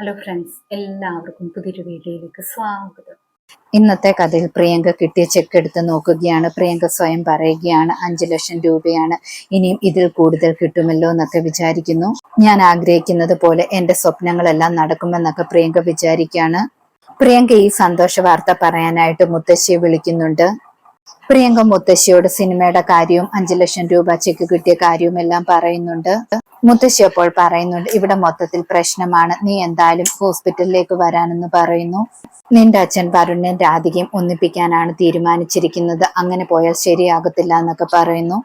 Hello friends എല്ലാവർക്കും പുതിയൊരു വീഡിയോയിലേക്ക് സ്വാഗതം. ഇന്നത്തെ കഥയിൽ പ്രിയങ്ക കിട്ടിയ ചെക്ക് എടുത്ത് നോക്കുകയാണ്. പ്രിയങ്ക സ്വയം പറയുകയാണ് അഞ്ചു ലക്ഷം രൂപയാണ്. ഇനിയും ഇതിൽ കൂടുതൽ കിട്ടുമല്ലോ എന്നൊക്കെ വിചാരിക്കുന്നു. ഞാൻ ആഗ്രഹിക്കുന്നത് പോലെ എന്റെ സ്വപ്നങ്ങളെല്ലാം നടക്കുമെന്നൊക്കെ പ്രിയങ്ക വിചാരിക്കുകയാണ്. പ്രിയങ്ക ഈ സന്തോഷ വാർത്ത പറയാനായിട്ട് മുത്തശ്ശിയെ വിളിക്കുന്നുണ്ട്. പ്രിയങ്ക മുത്തശ്ശിയോട് സിനിമയുടെ കാര്യവും അഞ്ചു ലക്ഷം രൂപ ചെക്ക് കിട്ടിയ കാര്യവും എല്ലാം പറയുന്നുണ്ട്. മുത്തശ്ശി അപ്പോൾ പറയുന്നുണ്ട് ഇവിടെ മൊത്തത്തിൽ പ്രശ്നമാണ്. നീ എന്തായാലും ഹോസ്പിറ്റലിലേക്ക് വരാനെന്ന് പറയുന്നു. നിന്റെ അച്ഛൻ വരുണിനെ രാധികയും ഒന്നിപ്പിക്കാനാണ് തീരുമാനിച്ചിരിക്കുന്നത്. അങ്ങനെ പോയാൽ ശരിയാകത്തില്ല എന്നൊക്കെ പറയുന്നു.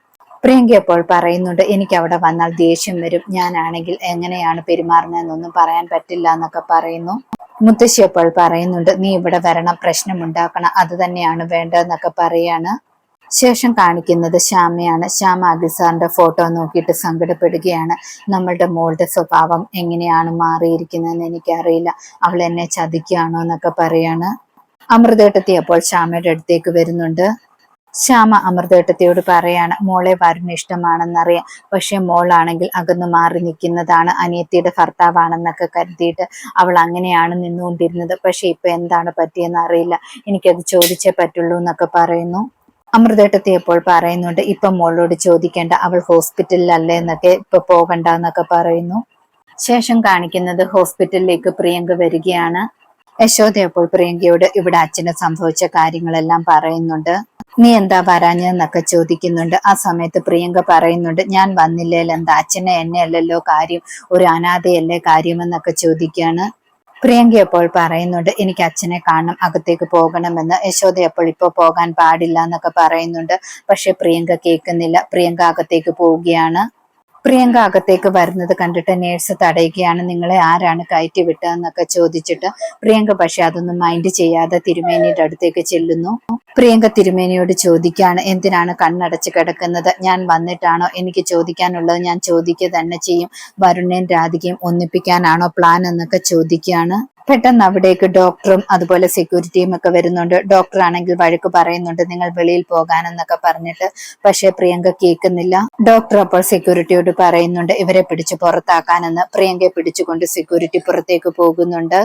പ്രിയങ്ക അപ്പോൾ പറയുന്നുണ്ട് എനിക്ക് അവിടെ വന്നാൽ ദേഷ്യം വരും. ഞാനാണെങ്കിൽ എങ്ങനെയാണ് പെരുമാറുന്നതെന്നൊന്നും പറയാൻ പറ്റില്ല എന്നൊക്കെ പറയുന്നു. മുത്തശ്ശി അപ്പോൾ പറയുന്നുണ്ട് നീ ഇവിടെ വരണം പ്രശ്നം പ്രശ്നമുണ്ടാക്കണം അത് തന്നെയാണ് വേണ്ടതെന്നൊക്കെ പറയാണ്. ശേഷം കാണിക്കുന്നത് ശ്യാമയാണ്. ശ്യാമ അഗിസാറിന്റെ ഫോട്ടോ നോക്കിയിട്ട് സങ്കടപ്പെടുകയാണ്. നമ്മളുടെ മോളുടെ സ്വഭാവം എങ്ങനെയാണ് മാറിയിരിക്കുന്നതെന്ന് എനിക്കറിയില്ല. അവൾ എന്നെ ചതിക്കുകയാണോ എന്നൊക്കെ പറയാണ്. അമൃതേട്ടത്തി അപ്പോൾ ശ്യാമയുടെ അടുത്തേക്ക് വരുന്നുണ്ട്. ശ്യാമ അമൃതേട്ടത്തിയോട് പറയാണ് മോളെ വരുന്ന ഇഷ്ടമാണെന്നറിയാം. പക്ഷെ മോളാണെങ്കിൽ അകന്നു മാറി നിൽക്കുന്നതാണ് അനിയത്തിയുടെ ഭർത്താവാണെന്നൊക്കെ കരുതിയിട്ട് അവൾ അങ്ങനെയാണ് നിന്നുകൊണ്ടിരുന്നത്. പക്ഷെ ഇപ്പൊ എന്താണ് പറ്റിയെന്ന് അറിയില്ല. എനിക്കത് ചോദിച്ചേ പറ്റുള്ളൂ എന്നൊക്കെ പറയുന്നു. അമൃതേട്ടത്തി എപ്പോൾ പറയുന്നുണ്ട് ഇപ്പൊ മോളോട് ചോദിക്കേണ്ട അവൾ ഹോസ്പിറ്റലിലല്ലേ എന്നൊക്കെ ഇപ്പൊ പോകണ്ട എന്നൊക്കെ പറയുന്നു. ശേഷം കാണിക്കുന്നത് ഹോസ്പിറ്റലിലേക്ക് പ്രിയങ്ക വരികയാണ്. യശോദ അപ്പോൾ പ്രിയങ്കയോട് ഇവിടെ അച്ഛന് സംഭവിച്ച കാര്യങ്ങളെല്ലാം പറയുന്നുണ്ട്. നീ എന്താ പറഞ്ഞതെന്നൊക്കെ ചോദിക്കുന്നുണ്ട്. ആ സമയത്ത് പ്രിയങ്ക പറയുന്നുണ്ട് ഞാൻ വന്നില്ലേ എന്താ അച്ഛനെ എന്നെ അല്ലല്ലോ കാര്യം. ഒരു അനാഥയല്ലേ കാര്യമെന്നൊക്കെ ചോദിക്കുകയാണ് പ്രിയങ്ക അപ്പോൾ പറയുന്നുണ്ട് എനിക്ക് അച്ഛനെ കാണണം അകത്തേക്ക് പോകണമെന്ന്. യശോദ അപ്പോൾ ഇപ്പോൾ പോകാൻ പാടില്ല എന്നൊക്കെ പറയുന്നുണ്ട്. പക്ഷെ പ്രിയങ്ക കേൾക്കുന്നില്ല. പ്രിയങ്ക അകത്തേക്ക് പോവുകയാണ്. പ്രിയങ്ക അകത്തേക്ക് വരുന്നത് കണ്ടിട്ട് നേഴ്സ് തടയുകയാണ്. നിങ്ങളെ ആരാണ് കയറ്റി വിട്ടതെന്നൊക്കെ ചോദിച്ചിട്ട് പ്രിയങ്ക പക്ഷെ അതൊന്നും മൈൻഡ് ചെയ്യാതെ തിരുമേനിയുടെ അടുത്തേക്ക് ചെല്ലുന്നു. പ്രിയങ്ക തിരുമേനിയോട് ചോദിക്കാണ് എന്തിനാണ് കണ്ണടച്ച് കിടക്കുന്നത്? ഞാൻ വന്നിട്ടാണോ എനിക്ക് ചോദിക്കാനുള്ളത്? ഞാൻ ചോദിക്കുക തന്നെ ചെയ്യും. വരുണേൻ രാധികയും ഒന്നിപ്പിക്കാനാണോ പ്ലാൻ എന്നൊക്കെ ചോദിക്കുകയാണ്. പെട്ടെന്ന് അവിടേക്ക് ഡോക്ടറും അതുപോലെ സെക്യൂരിറ്റിയും ഒക്കെ വരുന്നുണ്ട്. ഡോക്ടർ ആണെങ്കിൽ വഴക്ക് പറയുന്നുണ്ട് നിങ്ങൾ വെളിയിൽ പോകാനെന്നൊക്കെ പറഞ്ഞിട്ട്. പക്ഷെ പ്രിയങ്ക കേൾക്കുന്നില്ല. ഡോക്ടർ അപ്പോൾ സെക്യൂരിറ്റിയോട് പറയുന്നുണ്ട് ഇവരെ പിടിച്ചു പുറത്താക്കാനെന്ന്. പ്രിയങ്കയെ പിടിച്ചുകൊണ്ട് സെക്യൂരിറ്റി പുറത്തേക്ക് പോകുന്നുണ്ട്.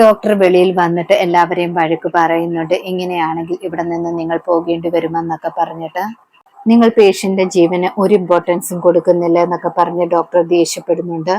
ഡോക്ടർ വെളിയിൽ വന്നിട്ട് എല്ലാവരെയും വഴക്ക് പറയുന്നുണ്ട് ഇങ്ങനെയാണെങ്കിൽ ഇവിടെ നിന്ന് നിങ്ങൾ പോകേണ്ടി വരുമെന്നൊക്കെ പറഞ്ഞിട്ട്. നിങ്ങൾ പേഷ്യന്റെ ജീവന് ഒരു ഇമ്പോർട്ടൻസും കൊടുക്കുന്നില്ല എന്നൊക്കെ പറഞ്ഞ് ഡോക്ടർ ദേഷ്യപ്പെടുന്നുണ്ട്.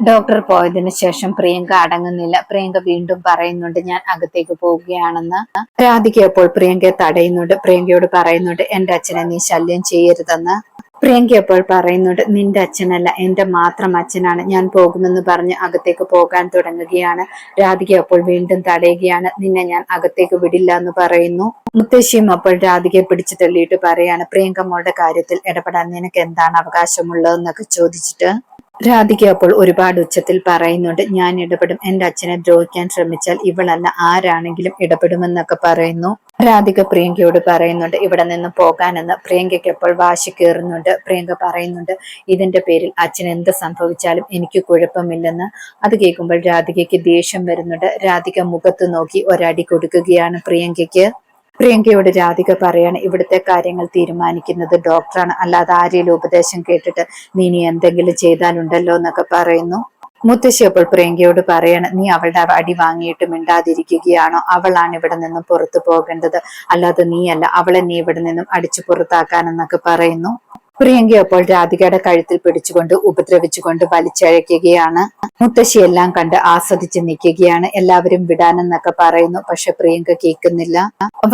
ഡോക്ടർ പോയതിനു ശേഷം പ്രിയങ്ക അടങ്ങുന്നില്ല. പ്രിയങ്ക വീണ്ടും പറയുന്നുണ്ട് ഞാൻ അകത്തേക്ക് പോവുകയാണെന്ന്. രാധിക അപ്പോൾ പ്രിയങ്കയെ തടയുന്നുണ്ട്. പ്രിയങ്കയോട് പറയുന്നുണ്ട് എന്റെ അച്ഛനെ നീ ശല്യം ചെയ്യരുതെന്ന്. പ്രിയങ്ക അപ്പോൾ പറയുന്നുണ്ട് നിന്റെ അച്ഛനല്ല എന്റെ മാത്രം അച്ഛനാണ്. ഞാൻ പോകുമെന്ന് പറഞ്ഞ് അകത്തേക്ക് പോകാൻ തുടങ്ങുകയാണ്. രാധിക അപ്പോൾ വീണ്ടും തടയുകയാണ് നിന്നെ ഞാൻ അകത്തേക്ക് വിടില്ല എന്ന് പറയുന്നു. മുത്തശ്ശിയും അപ്പോൾ രാധികയെ പിടിച്ചു തള്ളിയിട്ട് പറയാണ് പ്രിയങ്ക മോളുടെ കാര്യത്തിൽ ഇടപെടാൻ നിനക്ക് എന്താണ് അവകാശമുള്ളതെന്നൊക്കെ ചോദിച്ചിട്ട് രാധിക അപ്പോൾ ഒരുപാട് ഉച്ചത്തിൽ പറയുന്നുണ്ട് ഞാൻ ഇടപെടും. എന്റെ അച്ഛനെ ദ്രോഹിക്കാൻ ശ്രമിച്ചാൽ ഇവളല്ല ആരാണെങ്കിലും ഇടപെടുമെന്നൊക്കെ പറയുന്നു. രാധിക പ്രിയങ്കയോട് പറയുന്നുണ്ട് ഇവിടെ നിന്ന് പോകാനെന്ന്. പ്രിയങ്കയ്ക്ക് അപ്പോൾ വാശി കയറുന്നുണ്ട്. പ്രിയങ്ക പറയുന്നുണ്ട് ഇതിന്റെ പേരിൽ അച്ഛൻ എന്ത് സംഭവിച്ചാലും എനിക്ക് കുഴപ്പമില്ലെന്ന്. അത് കേൾക്കുമ്പോൾ രാധികയ്ക്ക് ദേഷ്യം വരുന്നുണ്ട്. രാധിക മുഖത്ത് നോക്കി ഒരടി കൊടുക്കുകയാണ് പ്രിയങ്കയ്ക്ക്. പ്രിയങ്കയോട് രാധിക പറയാണ് ഇവിടുത്തെ കാര്യങ്ങൾ തീരുമാനിക്കുന്നത് ഡോക്ടറാണ് അല്ലാതെ ആരെയും ഉപദേശം കേട്ടിട്ട് നീ ഇനി എന്തെങ്കിലും ചെയ്താലുണ്ടല്ലോ എന്നൊക്കെ പറയുന്നു. മുത്തശ്ശി അപ്പോൾ പ്രിയങ്കയോട് പറയാണ് നീ അവളുടെ അടി വാങ്ങിയിട്ട് മിണ്ടാതിരിക്കുകയാണോ? അവളാണ് ഇവിടെ നിന്നും പുറത്തു പോകേണ്ടത്. അല്ലാതെ നീയല്ല അവളെ നീ ഇവിടെ നിന്നും അടിച്ചു പുറത്താക്കാനെന്നൊക്കെ പറയുന്നു. പ്രിയങ്ക അപ്പോൾ രാധികയുടെ കഴുത്തിൽ പിടിച്ചുകൊണ്ട് ഉപദ്രവിച്ചുകൊണ്ട് വലിച്ചഴയ്ക്കുകയാണ്. മുത്തശ്ശി എല്ലാം കണ്ട് ആസ്വദിച്ച് നിൽക്കുകയാണ്. എല്ലാവരും വിടാനെന്നൊക്കെ പറയുന്നു പക്ഷെ പ്രിയങ്ക കേൾക്കുന്നില്ല.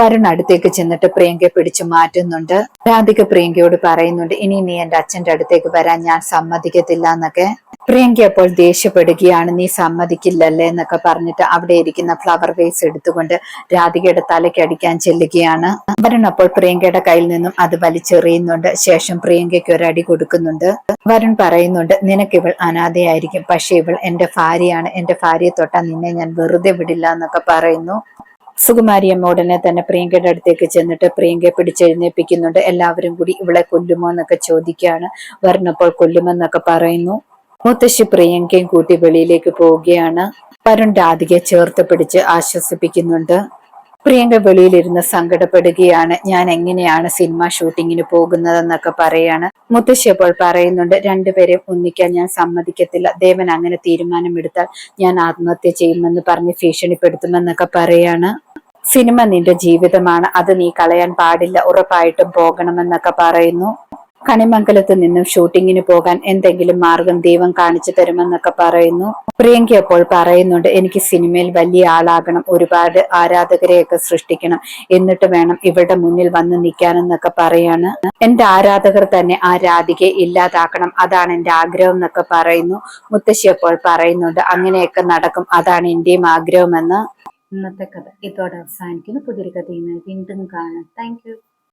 വരുൺ അടുത്തേക്ക് ചെന്നിട്ട് പ്രിയങ്കയെ പിടിച്ചു മാറ്റുന്നുണ്ട്. രാധിക പ്രിയങ്കയോട് പറയുന്നുണ്ട് ഇനി നീ എന്റെ അച്ഛന്റെ അടുത്തേക്ക് വരാൻ ഞാൻ സമ്മതിക്കത്തില്ല എന്നൊക്കെ. പ്രിയങ്ക അപ്പോൾ ദേഷ്യപ്പെടുകയാണ്. നീ സമ്മതിക്കില്ലല്ലേ? എന്നൊക്കെ പറഞ്ഞിട്ട് അവിടെ ഇരിക്കുന്ന ഫ്ലവർ വേസ് എടുത്തുകൊണ്ട് രാധികയുടെ തലയ്ക്ക് അടിക്കാൻ ചെല്ലുകയാണ്. വരുൺ അപ്പോൾ പ്രിയങ്കയുടെ കയ്യിൽ നിന്നും അത് വലിച്ചെറിയുന്നുണ്ട്. ശേഷം പ്രിയങ്കയ്ക്ക് ഒരടി കൊടുക്കുന്നുണ്ട്. വരുൺ പറയുന്നുണ്ട് നിനക്ക് ഇവൾ അനാഥയായിരിക്കും. പക്ഷെ ഇവൾ എന്റെ ഭാര്യയാണ്. എന്റെ ഭാര്യയെ തൊട്ടാൽ നിന്നെ ഞാൻ വെറുതെ വിടില്ല എന്നൊക്കെ പറയുന്നു. സുകുമാരിയമ്മ ഉടനെ തന്നെ പ്രിയങ്കയുടെ അടുത്തേക്ക് ചെന്നിട്ട് പ്രിയങ്കയെ പിടിച്ചെഴുന്നേൽപ്പിക്കുന്നുണ്ട്. എല്ലാവരും കൂടി ഇവളെ കൊല്ലുമോ? എന്നൊക്കെ ചോദിക്കുകയാണ്. വരുണപ്പോൾ കൊല്ലുമെന്നൊക്കെ പറയുന്നു. മുത്തശ്ശി പ്രിയങ്കയും കൂട്ടി വെളിയിലേക്ക് പോവുകയാണ്. വരുൺ രാധികയെ ചേർത്ത് പിടിച്ച് ആശ്വസിപ്പിക്കുന്നുണ്ട്. പ്രിയങ്ക വെളിയിലിരുന്ന് സങ്കടപ്പെടുകയാണ്. ഞാൻ എങ്ങനെയാണ് സിനിമ ഷൂട്ടിങ്ങിന് പോകുന്നതെന്നൊക്കെ പറയാണ്. മുത്തശ്ശി അപ്പോൾ പറയുന്നുണ്ട് രണ്ടുപേരെയും ഒന്നിക്കാൻ ഞാൻ സമ്മതിക്കത്തില്ല. ദേവൻ അങ്ങനെ തീരുമാനമെടുത്താൽ ഞാൻ ആത്മഹത്യ ചെയ്യുമെന്ന് പറഞ്ഞ് ഭീഷണിപ്പെടുത്തുമെന്നൊക്കെ പറയാണ്. സിനിമ നിന്റെ ജീവിതമാണ്. അത് നീ കളയാൻ പാടില്ല. ഉറപ്പായിട്ടും പോകണമെന്നൊക്കെ പറയുന്നു. കണിമംഗലത്ത് നിന്നും ഷൂട്ടിങ്ങിന് പോകാൻ എന്തെങ്കിലും മാർഗം ദൈവം കാണിച്ചു തരുമെന്നൊക്കെ പറയുന്നു. പ്രിയങ്ക അപ്പോൾ പറയുന്നുണ്ട് എനിക്ക് സിനിമയിൽ വലിയ ആളാകണം ഒരുപാട് ആരാധകരെയൊക്കെ സൃഷ്ടിക്കണം എന്നിട്ട് വേണം ഇവരുടെ മുന്നിൽ വന്ന് നിൽക്കാനെന്നൊക്കെ പറയാണ്. എന്റെ ആരാധകർ തന്നെ ആ രാധികയെ ഇല്ലാതാക്കണം അതാണ് എന്റെ ആഗ്രഹം എന്നൊക്കെ പറയുന്നു. മുത്തശ്ശി അപ്പോൾ പറയുന്നുണ്ട് അങ്ങനെയൊക്കെ നടക്കും അതാണ് എന്റെയും ആഗ്രഹമെന്ന്. ഇന്നത്തെ കഥ ഇതോടെ അവസാനിക്കുന്നു. പുതിയൊരു കഥയുമായി വീണ്ടും കാണാം. താങ്ക്